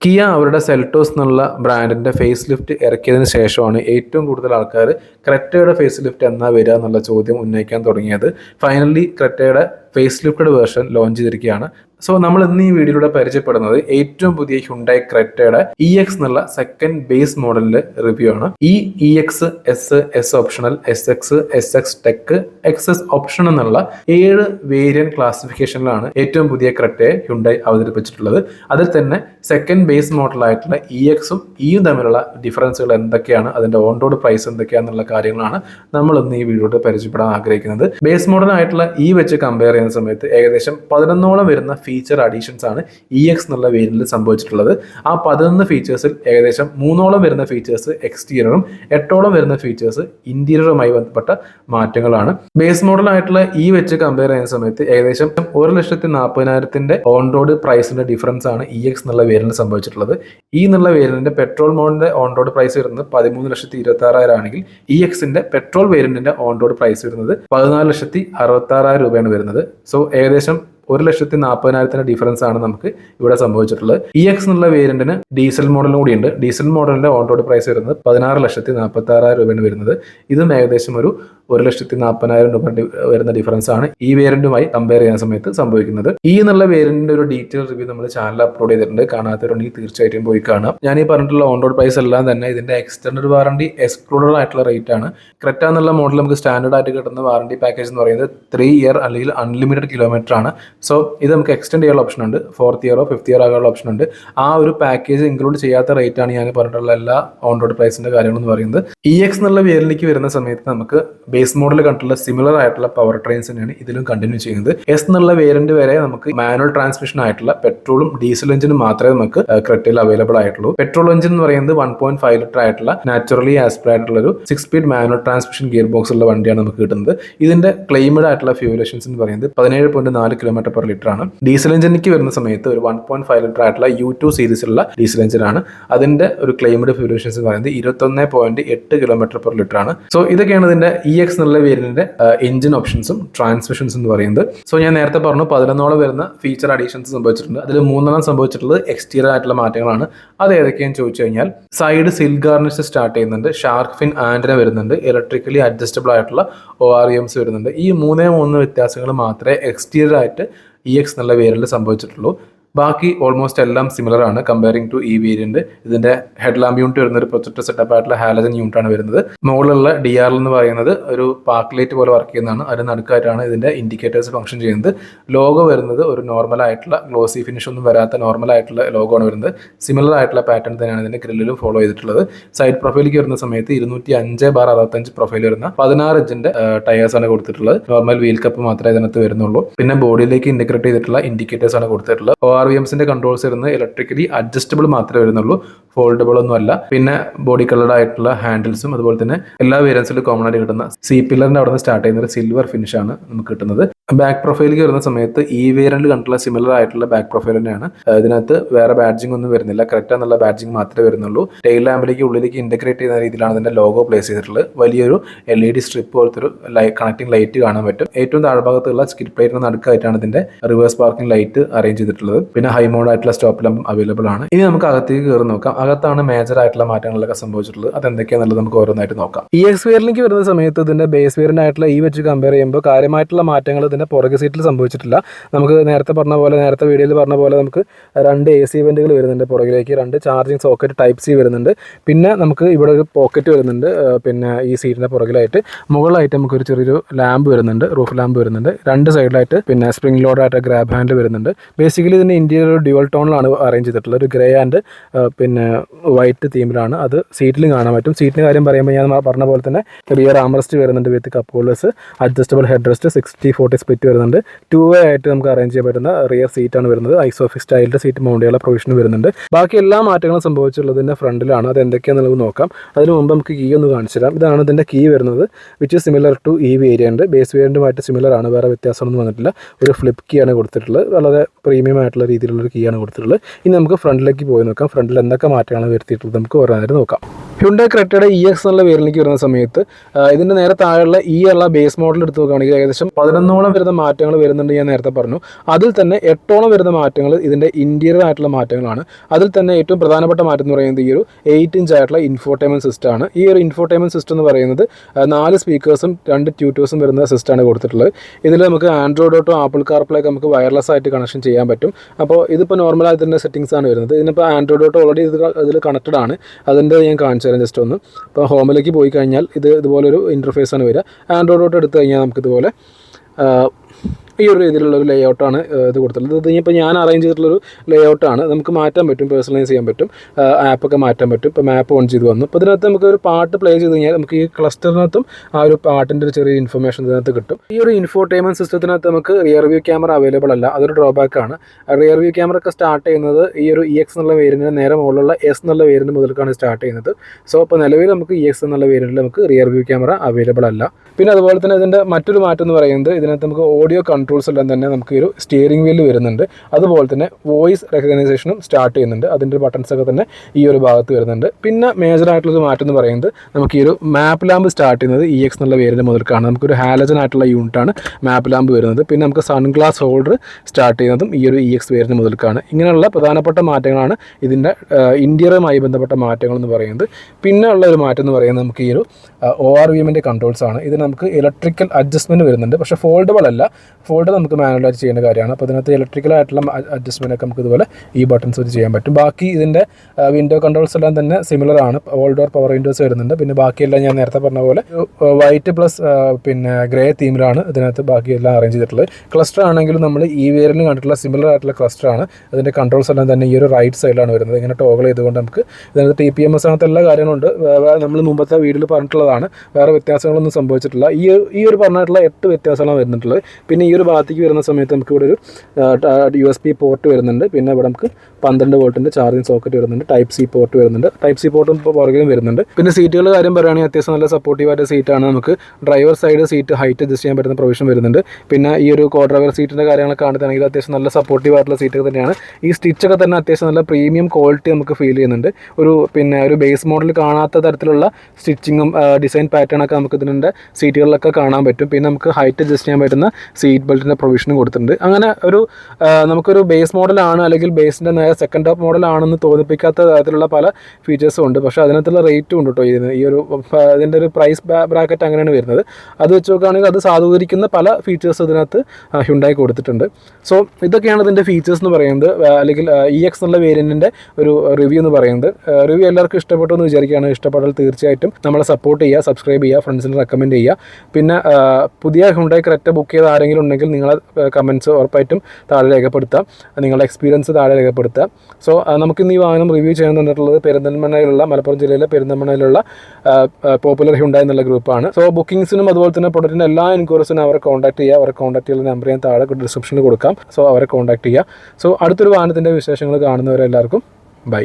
Kia അവരുടെ Seltos എന്നുള്ള ബ്രാൻഡിന്റെ ഫേസ് ലിഫ്റ്റ് ഇറക്കിയതിന് ശേഷമാണ് ഏറ്റവും കൂടുതൽ ആൾക്കാർ ക്രെറ്റയുടെ ഫേസ് ലിഫ്റ്റ് എന്നാ വരിക എന്നുള്ള ചോദ്യം ഉന്നയിക്കാൻ തുടങ്ങിയത്. ഫൈനലി ക്രെറ്റയുടെ ഫേസ് ലിഫ്റ്റഡ് വേർഷൻ ലോഞ്ച് ചെയ്തിരിക്കുകയാണ്. സോ നമ്മൾ ഇന്ന് ഈ വീഡിയോയിലൂടെ പരിചയപ്പെടുന്നത് ഏറ്റവും പുതിയ ഹുണ്ടായി ക്രെറ്റയുടെ ഇ എക്സ് എന്നുള്ള സെക്കൻഡ് ബേസ് മോഡലിന്റെ റിവ്യൂ ആണ്. ഈ E X S S optional S X S X tech X S option എന്നുള്ള ഏഴ് വേരിയന്റ് ക്ലാസിഫിക്കേഷനിലാണ് ഏറ്റവും പുതിയ ക്രെറ്റയെ ഹുണ്ടായി അവതരിപ്പിച്ചിട്ടുള്ളത്. അതിൽ തന്നെ സെക്കൻഡ് ബേസ് മോഡലായിട്ടുള്ള ഇ എക്സും ഇയും തമ്മിലുള്ള ഡിഫറൻസുകൾ എന്തൊക്കെയാണ് അതിന്റെ ഓൺ റോഡ് പ്രൈസ് എന്തൊക്കെയാണെന്നുള്ള കാര്യങ്ങളാണ് നമ്മൾ ഇന്ന് ഈ വീഡിയോയിലൂടെ പരിചയപ്പെടാൻ ആഗ്രഹിക്കുന്നത്. ബേസ് മോഡലായിട്ടുള്ള ഇ വെച്ച് കമ്പയർ ചെയ്യുന്ന സമയത്ത് ഏകദേശം പതിനൊന്നോളം വരുന്ന ഫീച്ചർ അഡീഷൻസ് ആണ് ഇ എക്സ് എന്നുള്ള വേരിയന്റിൽ സംഭവിച്ചിട്ടുള്ളത്. ആ പതിനൊന്ന് ഫീച്ചേഴ്സിൽ ഏകദേശം മൂന്നോളം വരുന്ന ഫീച്ചേഴ്സ് എക്സ്റ്റീരിയറും എട്ടോളം വരുന്ന ഫീച്ചേഴ്സ് ഇന്റീരിയറുമായി ബന്ധപ്പെട്ട മാറ്റങ്ങളാണ്. ബേസ് മോഡലായിട്ടുള്ള ഇ വെച്ച് കമ്പയർ ചെയ്യുന്ന സമയത്ത് ഏകദേശം ഒരു ലക്ഷത്തി നാൽപ്പതിനായിരത്തിന്റെ ഓൺ റോഡ് പ്രൈസിന്റെ ഡിഫറൻസ് ആണ് ഇ എക്സ് എന്നുള്ള വേരിയന്റിൽ സംഭവിച്ചിട്ടുള്ളത്. ഈ എന്നുള്ള വേരിയന്റിന്റെ പെട്രോൾ മോഡലിന്റെ ഓൺ റോഡ് പ്രൈസ് വരുന്നത് പതിമൂന്ന് ലക്ഷത്തി ഇരുപത്തി ആറായിരം ആണെങ്കിൽ ഇ എക്സിന്റെ പെട്രോൾ വേരിയന്റിന്റെ ഓൺ റോഡ് പ്രൈസ് വരുന്നത് പതിനാല് ലക്ഷത്തി അറുപത്തി ആറായിരം രൂപയാണ് വരുന്നത്. സോ ഏകദേശം ഒരു ലക്ഷത്തി നാൽപ്പതിനായിരത്തിന്റെ ഡിഫറൻസ് ആണ് നമുക്ക് ഇവിടെ സംഭവിച്ചിട്ടുള്ളത്. ഇ എക്സ് എന്നുള്ള വേരിയന്റിന് ഡീസൽ മോഡലും കൂടിയുണ്ട്. ഡീസൽ മോഡലിന്റെ ഓൺ റോഡ് പ്രൈസ് വരുന്നത് പതിനാറ് ലക്ഷത്തി നാൽപ്പത്തി ആറായിരം രൂപയാണ് വരുന്നത്. ഇതും ഏകദേശം ഒരു ഒരു ലക്ഷത്തി നാൽപ്പതിനായിരം രൂപ വരുന്ന ഡിഫറൻസ് ആണ് ഈ വേരിയന്റുമായി കമ്പയർ ചെയ്യുന്ന സമയത്ത് സംഭവിക്കുന്നത്. ഈ എന്നുള്ള വേരിയന്റിന്റെ ഒരു ഡീറ്റെയിൽ റിവ്യൂ നമ്മൾ ചാനൽ അപ്ലോഡ് ചെയ്തിട്ടുണ്ട്. കാണാത്തവരുണ്ടെങ്കിൽ തീർച്ചയായിട്ടും പോയി കാണാം. ഞാൻ ഈ പറഞ്ഞിട്ടുള്ള ഓൺ റോഡ് പ്രൈസ് എല്ലാം തന്നെ ഇതിന്റെ എക്സ്റ്റൻഡ് വാറണ്ടി എക്സ്ക്ലൂഡഡ് ആയിട്ടുള്ള റേറ്റ് ആണ്. ക്രെറ്റ എന്നുള്ള മോഡൽ നമുക്ക് സ്റ്റാൻഡേർഡ് ആയിട്ട് കിട്ടുന്ന വാറണ്ടി പാക്കേജ് എന്ന് പറയുന്നത് ത്രീ ഇയർ അല്ലെങ്കിൽ അൺലിമിറ്റഡ് കിലോമീറ്റർ ആണ്. സോ ഇത് നമുക്ക് എക്സ്റ്റെൻഡ് ചെയ്യാനുള്ള ഓപ്ഷൻ ഉണ്ട്. ഫോർത്ത് ഇയറോ ഫിഫ്ത്ത് ഇയർ ആകാനുള്ള ഓപ്ഷൻ ഉണ്ട്. ആ ഒരു പാക്കേജ് ഇൻക്ലൂഡ് ചെയ്യാത്ത റേറ്റ് ആണ് ഞാൻ പറഞ്ഞിട്ടുള്ള എല്ലാ ഓൺ റോഡ് പ്രൈസിന്റെ കാര്യങ്ങളെന്ന് പറയുന്നത്. ഇ എക്സ് എന്നുള്ള വേരിലേക്ക് വരുന്ന സമയത്ത് നമുക്ക് ബേസ് മോഡൽ കണ്ടുള്ള സിമിലർ ആയിട്ടുള്ള പവർ ട്രെയിൻസ് തന്നെയാണ് ഇതിലും കണ്ടിന്യൂ ചെയ്യുന്നത്. എസ് എന്നുള്ള വേരിയന്റ് വരെ നമുക്ക് മാനുവൽ ട്രാൻസ്മിഷൻ ആയിട്ടുള്ള പെട്രോളും ഡീസൽ എഞ്ചിനും മാത്രമേ നമുക്ക് ക്രെറ്റയിൽ അവൈലബിൾ ആയിട്ടുള്ളൂ. പെട്രോൾ എഞ്ചിൻ എന്ന് പറയുന്നത് വൺ പോയിന്റ് ഫൈവ് ലിറ്റർ ആയിട്ടുള്ള നാച്ചുറലി ആസ്പിറേറ്റ് ആയിട്ടുള്ള ഒരു six speed manual transmission gear box ഉള്ള വണ്ടിയാണ് നമുക്ക് കിട്ടുന്നത്. ഇതിന്റെ ക്ലെയിമഡ് ആയിട്ടുള്ള ഫ്യൂലേഷൻസ് എന്ന് പറയുന്നത് പതിനേഴ് പോയിന്റ് നാല് കിലോമീറ്റർ പെർ ലിറ്റർ ആണ്. ഡീസൽ എഞ്ചിനിക്ക് വരുന്ന സമയത്ത് ഒരു വൺ പോയിന്റ് ഫൈവ് ലിറ്റർ ആയിട്ടുള്ള യു ടു സീരീസിലുള്ള ഡീസൽ എഞ്ചിൻ ആണ്. അതിന്റെ ഒരു ക്ലെയിംഡ് ഫ്യൂൽ എന്ന് പറയുന്നത് ഇരുപത്തൊന്ന് പോയിന്റ് എട്ട് കിലോമീറ്റർ പെർ ലിറ്റർ ആണ്. സോ ഇതൊക്കെയാണ് ഇതിന്റെ ഇ എക്സ് എന്നുള്ള വേരിയന്റിന്റെ എഞ്ചിൻ ഓപ്ഷൻസും ട്രാൻസ്മിഷൻസ് എന്ന് പറയുന്നത്. സോ ഞാൻ നേരത്തെ പറഞ്ഞു പതിനൊന്നോളം വരുന്ന ഫീച്ചർ അഡീഷൻസ് സംഭവിച്ചിട്ടുണ്ട്. അതിൽ മൂന്നെണ്ണം സംഭവിച്ചിട്ടുള്ളത് എക്സ്റ്റീരിയർ ആയിട്ടുള്ള മാറ്റങ്ങളാണ്. അത് ഏതൊക്കെയാണെന്ന് ചോദിച്ചു കഴിഞ്ഞാൽ സൈഡ് സിൽക്ക് ഗാർണിഷ് സ്റ്റാർട്ട് ചെയ്യുന്നുണ്ട് ഷാർക്ക് ഫിൻ ആന്റിന വരുന്നുണ്ട് ഇലക്ട്രിക്കലി അഡ്ജസ്റ്റബിൾ ആയിട്ടുള്ള ഒ ആർ എംസ് വരുന്നുണ്ട്. ഈ മൂന്നേ മൂന്ന് വ്യത്യാസങ്ങൾ മാത്രമേ എക്സ്റ്റീരിയർ ആയിട്ട് ഇ എക്സ് എന്നുള്ള പേരിൽ സംഭവിച്ചിട്ടുള്ളൂ. ബാക്കി ഓൾമോസ്റ്റ് എല്ലാം സിമിലർ ആണ്. കമ്പയറിംഗ് ടു ഈ വേരിയന്റ് ഇതിന്റെ ഹെഡ് ലാമ്പ് യൂണിറ്റ് വരുന്ന ഒരു പ്രൊജക്ട് സെറ്റപ്പ് ആയിട്ടുള്ള ഹാലജൻ യൂണിറ്റ് ആണ് വരുന്നത്. മുകളിലുള്ള ഡി ആർ എന്ന് പറയുന്നത് ഒരു പാർക്ക് ലൈറ്റ് പോലെ വർക്ക് ചെയ്യുന്നതാണ്. അതിന് നടുക്കായിട്ടാണ് ഇതിന്റെ ഇൻഡിക്കേറ്റേഴ്സ് ഫംഗ്ഷൻ ചെയ്യുന്നത്. ലോഗോ വരുന്നത് ഒരു നോർമൽ ആയിട്ടുള്ള ഗ്ലോസി ഫിനിഷ് ഒന്നും വരാത്ത നോർമൽ ആയിട്ടുള്ള ലോഗോ ആണ് വരുന്നത്. സിമിലർ ആയിട്ടുള്ള പാറ്റേൺ തന്നെയാണ് ഇതിന്റെ ഗ്രില്ലിലും ഫോളോ ചെയ്തിട്ടുള്ളത്. സൈഡ് പ്രൊഫൈലിലേക്ക് വരുന്ന സമയത്ത് ഇരുന്നൂറ്റി അഞ്ച് ബാർ അറുപത്തഞ്ച് പ്രൊഫൈൽ വരുന്ന പതിനാറ് ഇഞ്ചിന്റെ ടയേഴ്സ് ആണ് കൊടുത്തിട്ടുള്ളത്. നോർമൽ വീൽ കപ്പ് മാത്രമേ ഇതിനകത്ത് വരുന്നുള്ളൂ. പിന്നെ ബോഡിയിലേക്ക് ഇന്റഗ്രേറ്റ് ചെയ്തിട്ടുള്ള ഇൻഡിക്കേറ്റേഴ്സ് ആണ് കൊടുത്തിട്ടുള്ളത്. ഒ ആർ വി എംസിന്റെ കൺട്രോൾസ് വരുന്നത് ഇലക്ട്രിക്കലി അഡ്ജസ്റ്റബിൾ മാത്രമേ വരുന്നുള്ളൂ. ഫോൾഡബിൾ ഒന്നും അല്ല. പിന്നെ ബോഡി കളർഡ് ആയിട്ടുള്ള ഹാൻഡിൽസും അതുപോലെ തന്നെ എല്ലാ വേരിയൻസിലും കോമൺ ആയിട്ട് കിട്ടുന്ന സി പില്ലറിന്റെ അവിടെ നിന്ന് സ്റ്റാർട്ട് ചെയ്യുന്ന ഒരു സിൽവർ ഫിനിഷ് ആണ് നമുക്ക് കിട്ടുന്നത്. ബാക്ക് പ്രൊഫൈലിലേക്ക് വരുന്ന സമയത്ത് ഈ വേരിയന്റിൽ കണ്ടുള്ള സിമിലർ ആയിട്ടുള്ള ബാക്ക് പ്രൊഫൈൽ തന്നെയാണ്. ഇതിനകത്ത് വേറെ ബാഡ്ജിംഗ് ഒന്നും വരുന്നില്ല. കറക്റ്റ് നല്ല ബാഡ്ജിംഗ് മാത്രമേ വരുന്നുള്ളൂ. ടെയിൽ ലാമ്പിലേക്ക് ഉള്ളിലേക്ക് ഇന്റഗ്രേറ്റ് ചെയ്യുന്ന രീതിയിലാണ് ഇതിന്റെ ലോഗോ പ്ലേസ് ചെയ്തിട്ടുള്ളത്. വലിയൊരു എൽ ഇ ഡി സ്ട്രിപ്പ് പോലത്തെ ഒരു കണക്റ്റിംഗ് ലൈറ്റ് കാണാൻ പറ്റും. ഏറ്റവും താഴ്ഭാഗത്തുള്ള സ്കിറ്റ് പ്ലേറ്റിന് നടുക്കായിട്ടാണ് ഇതിന്റെ റിവേഴ്സ് പാർക്കിംഗ് ലൈറ്റ് അറേഞ്ച് ചെയ്തിട്ടുള്ളത്. പിന്നെ ഹൈ മോഡ് ആയിട്ടുള്ള സ്റ്റോപ്പ് ലാമ്പ് അവൈലബിൾ ആണ്. ഇനി നമുക്ക് അകത്തേക്ക് കയറി നോക്കാം. അകത്താണ് മേജർ ആയിട്ടുള്ള മാറ്റങ്ങളൊക്കെ സംഭവിച്ചിട്ടുള്ളത്. അത് എന്തൊക്കെയാണെന്നുള്ളത് നമുക്ക് ഓരോന്നായിട്ട് നോക്കാം. ഇ എക്സ് വേരിലേക്ക് വരുന്ന സമയത്ത് ഇതിന്റെ ബേസ് വേരിയന്റ് ആയിട്ടുള്ള ഈ വെച്ച് കമ്പയർ ചെയ്യുമ്പോൾ കാര്യമായിട്ടുള്ള മാറ്റങ്ങൾ ഇതിന്റെ പുറകെ സീറ്റിൽ സംഭവിച്ചിട്ടില്ല. നമുക്ക് നേരത്തെ പറഞ്ഞ പോലെ നേരത്തെ വീഡിയോയിൽ പറഞ്ഞ പോലെ നമുക്ക് രണ്ട് എ സി ഇവന്റുകൾ വരുന്നുണ്ട് പുറകിലേക്ക്. രണ്ട് ചാർജിങ് സോക്കറ്റ് ടൈപ്പ് സി വരുന്നുണ്ട്. പിന്നെ നമുക്ക് ഇവിടെ ഒരു പോക്കറ്റ് വരുന്നുണ്ട്. പിന്നെ ഈ സീറ്റിന്റെ പുറകിലായിട്ട് മുകളിലായിട്ട് നമുക്ക് ഒരു ചെറിയൊരു ലാമ്പ് വരുന്നുണ്ട്. റൂഫ് ലാമ്പ് വരുന്നുണ്ട്. രണ്ട് സൈഡിലായിട്ട് പിന്നെ സ്പ്രിംഗ് ലോഡായിട്ട് ഗ്രാബ് ഹാൻഡ് വരുന്നുണ്ട്. ബേസിക്കലി ഇതിന്റെ ഇന്റീരിയർ ഒരു ഡ്യുവൽ ടോണിലാണ് അറേഞ്ച് ചെയ്തിട്ടുള്ളത്. ഒരു ഗ്രേ ആൻഡ് പിന്നെ വൈറ്റ് തീമിലാണ് അത് സീറ്റിലും കാണാൻ പറ്റും. സീറ്റിന്റെ കാര്യം പറയുമ്പോൾ ഞാൻ പറഞ്ഞ പോലെ തന്നെ റിയർ ആമറസ്റ്റ് വരുന്നുണ്ട് with cup holders adjustable head rest sixty forty split വരുന്നുണ്ട്. ടു വേ ആയിട്ട് നമുക്ക് അറേഞ്ച് ചെയ്യാൻ പറ്റുന്ന റിയർ സീറ്റാണ് വരുന്നത്. ഐസോഫിക് സ്റ്റൈലിന്റെ സീറ്റ് മൗണ്ട് ചെയ്യാനുള്ള പ്രൊവിഷൻ വരുന്നുണ്ട്. ബാക്കി എല്ലാ മാറ്റങ്ങളും സംഭവിച്ചുള്ളതിന്റെ ഫ്രണ്ടിലാണ് അത് എന്തൊക്കെയാണെന്ന് നോക്കാം. അതിന് മുമ്പ് നമുക്ക് കീ ഒന്ന് കാണിച്ചു തരാം. ഇതാണ് ഇതിന്റെ കീ വരുന്നത് വിച്ച് സിമിലർ ടു ഈ വേരിയന്റ് ബേസ് വേരിയന്റുമായിട്ട് സിമിലർ ആണ്. വേറെ വ്യത്യാസമൊന്നും വന്നിട്ടില്ല. ഒരു ഫ്ലിപ്പ് കീ ആണ് കൊടുത്തിട്ടുള്ളത്. വളരെ പ്രീമിയം ആയിട്ടുള്ള രീതിയിലുള്ള കീയാണ് കൊടുത്തിട്ടുള്ളത്. ഇനി നമുക്ക് ഫ്രണ്ടിലേക്ക് പോയി നോക്കാം. ഫ്രണ്ടിൽ എന്തൊക്കെ മാറ്റങ്ങളാണ് വരുത്തിയിട്ടുള്ളത് നമുക്ക് ഓരോന്നായിട്ട് നോക്കാം. ഹ്യുണ്ടായി ക്രെറ്റയുടെ ഇ എക്സ് എന്നുള്ള വേരിലേക്ക് വരുന്ന സമയത്ത് ഇതിന്റെ നേരെ താഴെയുള്ള ഈ ഉള്ള ബേസ് മോഡൽ എടുത്ത് നോക്കുകയാണെങ്കിൽ ഏകദേശം പതിനൊന്നോളം വരുന്ന മാറ്റങ്ങൾ വരുന്നുണ്ട് ഞാൻ നേരത്തെ പറഞ്ഞു. അതിൽ തന്നെ എട്ടോളം വരുന്ന മാറ്റങ്ങൾ ഇതിന്റെ ഇന്റീരിയർ ആയിട്ടുള്ള മാറ്റങ്ങളാണ്. അതിൽ തന്നെ ഏറ്റവും പ്രധാനപ്പെട്ട മാറ്റം എന്ന് പറയുന്നത് ഈ ഒരു എയ്റ്റ് ഇഞ്ച് ആയിട്ടുള്ള ഇൻഫോർടൈൻമെന്റ് സിസ്റ്റമാണ് ഈ ഒരു ഇൻഫോർടൈൻമെന്റ് സിസ്റ്റം എന്ന് പറയുന്നത് നാല് സ്പീക്കേഴ്സും രണ്ട് ട്യൂട്ടേഴ്സും വരുന്ന സിസ്റ്റമാണ് കൊടുത്തിട്ടുള്ളത്. ഇതിൽ നമുക്ക് ആൻഡ്രോയിഡ് ഓട്ടോ ആപ്പിൾ കാർപ്ലേക്ക് നമുക്ക് വയർലെസ് ആയിട്ട് കണക്ഷൻ ചെയ്യാൻ പറ്റും. അപ്പോൾ ഇതിപ്പോൾ നോർമലായി തന്നെ സെറ്റിങ്സ് ആണ് വരുന്നത്. ഇതിനിപ്പോൾ ആൻഡ്രോയിഡ് തൊട്ട് ഓൾറെഡി ഇത് ഇതിൽ കണക്റ്റഡ് ആണ്. അതിന്റെ ഞാൻ കാണിച്ചു തരാം ജസ്റ്റ് ഒന്ന്. അപ്പോൾ ഹോമിലേക്ക് പോയി കഴിഞ്ഞാൽ ഇത് ഇതുപോലൊരു ഇന്റർഫേസ് ആണ് വരിക. ആൻഡ്രോയിഡ് തൊട്ട് എടുത്തു കഴിഞ്ഞാൽ നമുക്കിതുപോലെ ഈ ഒരു രീതിയിലുള്ള ഒരു ലേ ഔട്ടാണ് ഇത് കൊടുത്തിട്ടുള്ളത്. ഇത് ഞാൻ അറേഞ്ച് ചെയ്തിട്ടുള്ളൊരു ലേ ഔട്ടാണ് നമുക്ക് മാറ്റാൻ പറ്റും പേഴ്സണലൈസ് ചെയ്യാൻ പറ്റും ആപ്പൊക്കെ മാറ്റാൻ പറ്റും. ഇപ്പോൾ മാപ്പ് ഓൺ ചെയ്ത് വന്നു. അപ്പോൾ ഇതിനകത്ത് നമുക്ക് ഒരു പാട്ട് പ്ലേ ചെയ്ത് കഴിഞ്ഞാൽ നമുക്ക് ഈ ക്ലസ്റ്ററിനകത്തും ആ ഒരു പാട്ടിന്റെ ഒരു ചെറിയ ഇൻഫർമേഷൻ ഇതിനകത്ത് കിട്ടും. ഈ ഒരു ഇൻഫോർടൈൻമെന്റ് സിസ്റ്റത്തിനകത്ത് നമുക്ക് റിയർ വ്യൂ ക്യാമറ അവൈലബിൾ അല്ല. അതൊരു ഡ്രോബാക്ക് ആണ്. റിയർ വ്യൂ ക്യാമറ ഒക്കെ സ്റ്റാർട്ട് ചെയ്യുന്നത് ഈ ഒരു ഇ എക്സ് എന്നുള്ള വേരിയന്റിന് നേരെ മുകളിലുള്ള എസ് എന്നുള്ള വേരിയന്റ് മുതൽക്കാണ് സ്റ്റാർട്ട് ചെയ്യുന്നത്. സോ അപ്പോൾ നിലവിൽ നമുക്ക് ഇ എക്സ് എന്നുള്ള വേരിയന്റിൽ നമുക്ക് റിയർ വ്യൂ ക്യാമറ അവൈലബിൾ അല്ല. പിന്നെ അതുപോലെ തന്നെ ഇതിന്റെ മറ്റൊരു മാറ്റം എന്ന് പറയുന്നത് ഇതിനകത്ത് നമുക്ക് ഓഡിയോ കൺട്രോൾസ് എല്ലാം തന്നെ നമുക്ക് ഒരു സ്റ്റിയറിംഗ് വീൽ വരുന്നുണ്ട്. അതുപോലെ തന്നെ വോയിസ് റെക്കഗ്നൈസേഷനും സ്റ്റാർട്ട് ചെയ്യുന്നുണ്ട്. അതിന്റെ ബട്ടൺസ് ഒക്കെ തന്നെ ഈ ഒരു ഭാഗത്ത് വരുന്നുണ്ട്. പിന്നെ മേജർ ആയിട്ടുള്ള മാറ്റം എന്ന് പറയുന്നത് നമുക്ക് ഈ ഒരു മാപ്പ് ലാമ്പ് സ്റ്റാർട്ട് ചെയ്യുന്നത് ഇ എക്സ് എന്നുള്ള പേരിന്റെ മുതൽക്കാണ്. നമുക്കൊരു ഹാലജൻ ആയിട്ടുള്ള യൂണിറ്റാണ് മാപ്പ് ലാമ്പ് വരുന്നത്. പിന്നെ നമുക്ക് സൺഗ്ലാസ് ഹോൾഡർ സ്റ്റാർട്ട് ചെയ്യുന്നതും ഈ ഒരു ഇ എക്സ് പേരിന്റെ മുതൽക്കാണ്. ഇങ്ങനെയുള്ള പ്രധാനപ്പെട്ട മാറ്റങ്ങളാണ് ഇതിന്റെ ഇന്റീരിയറുമായി ബന്ധപ്പെട്ട മാറ്റങ്ങൾ എന്ന് പറയുന്നത്. പിന്നെ ഉള്ള ഒരു മാറ്റം എന്ന് പറയുന്നത് നമുക്ക് ഈ ഒരു ഒ ആർ വി എമ്മിന്റെ കൺട്രോൾസ് ആണ്. ഇത് നമുക്ക് ഇലക്ട്രിക്കൽ അഡ്ജസ്റ്റ്മെന്റ് വരുന്നുണ്ട്. പക്ഷേ ഫോൾഡബിൾ അല്ല. ഫോൾഡ് നമുക്ക് മാനുവലായിട്ട് ചെയ്യേണ്ട കാര്യമാണ്. അപ്പോൾ അതിനകത്ത് ഇലക്ട്രിക്കൽ ആയിട്ടുള്ള അഡ്ജസ്റ്റ്മെന്റ് ഒക്കെ നമുക്ക് ഇതുപോലെ ഈ ബട്ടൺസ് വെച്ച് ചെയ്യാൻ പറ്റും. ബാക്കി ഇതിന്റെ വിൻഡോ കൺട്രോൾസ് എല്ലാം തന്നെ സിമിലർ ആണ്. ഓൾ ഡോർ പവർ വിൻഡോസ് വരുന്നുണ്ട്. പിന്നെ ബാക്കിയെല്ലാം ഞാൻ നേരത്തെ പറഞ്ഞ പോലെ വൈറ്റ് പ്ലസ് പിന്നെ ഗ്രേ തീമിലാണ് ഇതിനകത്ത് ബാക്കിയെല്ലാം അറേഞ്ച് ചെയ്തിട്ടുള്ളത്. ക്ലസ്റ്റർ ആണെങ്കിലും നമ്മൾ ഈ വേരിന് കണ്ടിട്ടുള്ള സിമിലർ ആയിട്ടുള്ള ക്ലസ്റ്റർ ആണ്. അതിന്റെ കൺട്രോൾസ് എല്ലാം തന്നെ ഈ ഒരു റൈറ്റ് സൈഡിലാണ് വരുന്നത്. ഇങ്ങനെ ടോഗിൾ ചെയ്തുകൊണ്ട് നമുക്ക് ഇതിനകത്ത് ടി പി എം എസ് അങ്ങനത്തെ എല്ലാ കാര്യങ്ങളുണ്ട്. നമ്മൾ മുമ്പത്തെ വീഡിയോയിൽ പറഞ്ഞിട്ടുള്ളതാണ്. വേറെ വ്യത്യാസങ്ങളൊന്നും സംഭവിച്ചിട്ടില്ല. ഈ ഈ ഒരു പറഞ്ഞിട്ടുള്ള എട്ട് വ്യത്യാസങ്ങളാണ് വരുന്നിട്ടുള്ളത്. പിന്നെ ഈ ഒരു ഭാഗത്തേക്ക് വരുന്ന സമയത്ത് നമുക്ക് ഇവിടെ ഒരു യു എസ് പി പോർട്ട് വരുന്നുണ്ട്. പിന്നെ ഇവിടെ നമുക്ക് പന്ത്രണ്ട് വോൾട്ടിന്റെ ചാർജിങ് സോക്കറ്റ് വരുന്നുണ്ട്. ടൈപ്പ് സി പോർട്ട് വരുന്നുണ്ട്. ടൈപ്പ് സി പോർട്ടും ഇപ്പോൾ പുറകിലും വരുന്നുണ്ട്. പിന്നെ സീറ്റുകൾ കാര്യം പറയുകയാണെങ്കിൽ അത്യാവശ്യം നല്ല സപ്പോർട്ടീവായിട്ട് സീറ്റാണ് നമുക്ക് driver side seat height adjust ചെയ്യാൻ പറ്റുന്ന പ്രൊവിഷൻ വരുന്നുണ്ട്. പിന്നെ ഈ ഒരു കോ ഡ്രൈവർ സീറ്റിന്റെ കാര്യങ്ങളൊക്കെ കാണുകയാണെങ്കിൽ അത്യാവശ്യം നല്ല സപ്പോർട്ടീവ് ആയിട്ടുള്ള സീറ്റൊക്കെ തന്നെയാണ്. ഈ സ്റ്റിച്ചൊക്കെ തന്നെ അത്യാവശ്യം നല്ല പ്രീമിയം ക്വാളിറ്റി നമുക്ക് ഫീൽ ചെയ്യുന്നുണ്ട്. ഒരു പിന്നെ ഒരു ബേസ് മോഡൽ കാണാത്ത തരത്തിലുള്ള സ്റ്റിച്ചിങ്ങും ഡിസൈൻ പാറ്റേൺ ഒക്കെ നമുക്ക് ഇതിന്റെ സീറ്റുകളിലൊക്കെ കാണാൻ പറ്റും. പിന്നെ നമുക്ക് ഹൈറ്റ് അഡ്ജസ്റ്റ് ചെയ്യാൻ പറ്റുന്ന സീറ്റ് ബെൽറ്റിന്റെ പ്രൊവിഷനും കൊടുത്തിട്ടുണ്ട്. അങ്ങനെ ഒരു നമുക്കൊരു ബേസ് മോഡലാണ് അല്ലെങ്കിൽ ബേസിന്റെ നേരെ സെക്കൻഡ് ടോപ്പ് മോഡലാണെന്ന് തോന്നിപ്പിക്കാത്ത തരത്തിലുള്ള പല ഫീച്ചേഴ്സും ഉണ്ട്. പക്ഷേ അതിനകത്തുള്ള റേറ്റും ഉണ്ട് കേട്ടോ ഇതിന്. ഈ ഒരു അതിന്റെ ഒരു പ്രൈസ് ബ്രാക്കറ്റ് അങ്ങനെയാണ് വരുന്നത്. അത് വെച്ച് നോക്കുകയാണെങ്കിൽ അത് സാധൂകരിക്കുന്ന പല ഫീച്ചേഴ്സ് ഇതിനകത്ത് ഹ്യുണ്ടായി കൊടുത്തിട്ടുണ്ട്. സോ ഇതൊക്കെയാണ് ഇതിന്റെ ഫീച്ചേഴ്സ് എന്ന് പറയുന്നത്. അല്ലെങ്കിൽ ഇ എക്സ് എന്നുള്ള വേരിയന്റിന്റെ ഒരു റിവ്യൂ എന്ന് പറയുന്നത്. റിവ്യൂ എല്ലാവർക്കും ഇഷ്ടപ്പെട്ടു എന്ന് വിചാരിക്കുകയാണ്. ഇഷ്ടപ്പെട്ടാൽ തീർച്ചയായിട്ടും നമ്മളെ സപ്പോർട്ട് ചെയ്യുക സബ്സ്ക്രൈബ് ചെയ്യുക ഫ്രണ്ട്സിന് റെക്കമെൻഡ് ചെയ്യുക. പിന്നെ പുതിയ ഹുണ്ടായി ക്രെറ്റ ബുക്ക് ചെയ്ത ആരെങ്കിലും ഉണ്ടെങ്കിൽ നിങ്ങളെ കമന്റ്സ് ഉറപ്പായിട്ടും താഴെ രേഖപ്പെടുത്താം. നിങ്ങളുടെ എക്സ്പീരിയൻസ് താഴെ രേഖപ്പെടുത്താം. സോ നമുക്കിന്ന് ഈ വാഹനം റിവ്യൂ ചെയ്യാൻ തന്നിട്ടുള്ളത് പെരിന്തൽമണ്ണയിലുള്ള മലപ്പുറം ജില്ലയിലെ പെരിന്തൽമണ്ണയിലുള്ള പോപ്പുലർ ഹ്യുണ്ടായി എന്നുള്ള ഗ്രൂപ്പാണ് സോ ബുക്കിംഗ്സിനും അതുപോലെ തന്നെ പ്രൊഡക്റ്റിന്റെ എല്ലാ എൻക്വയറീസിനും അവരെ കോൺടാക്ട് ചെയ്യുക. അവരെ കോൺടാക്ട് ചെയ്യുന്ന നമ്പർ ഞാൻ താഴെ ഡിസ്ക്രിപ്ഷനിൽ കൊടുക്കാം. സോ അവരെ കോൺടാക്ട് ചെയ്യുക. സോ അടുത്തൊരു വാഹനത്തിന്റെ വിശേഷങ്ങൾ കാണുന്നവരെല്ലാവർക്കും ബൈ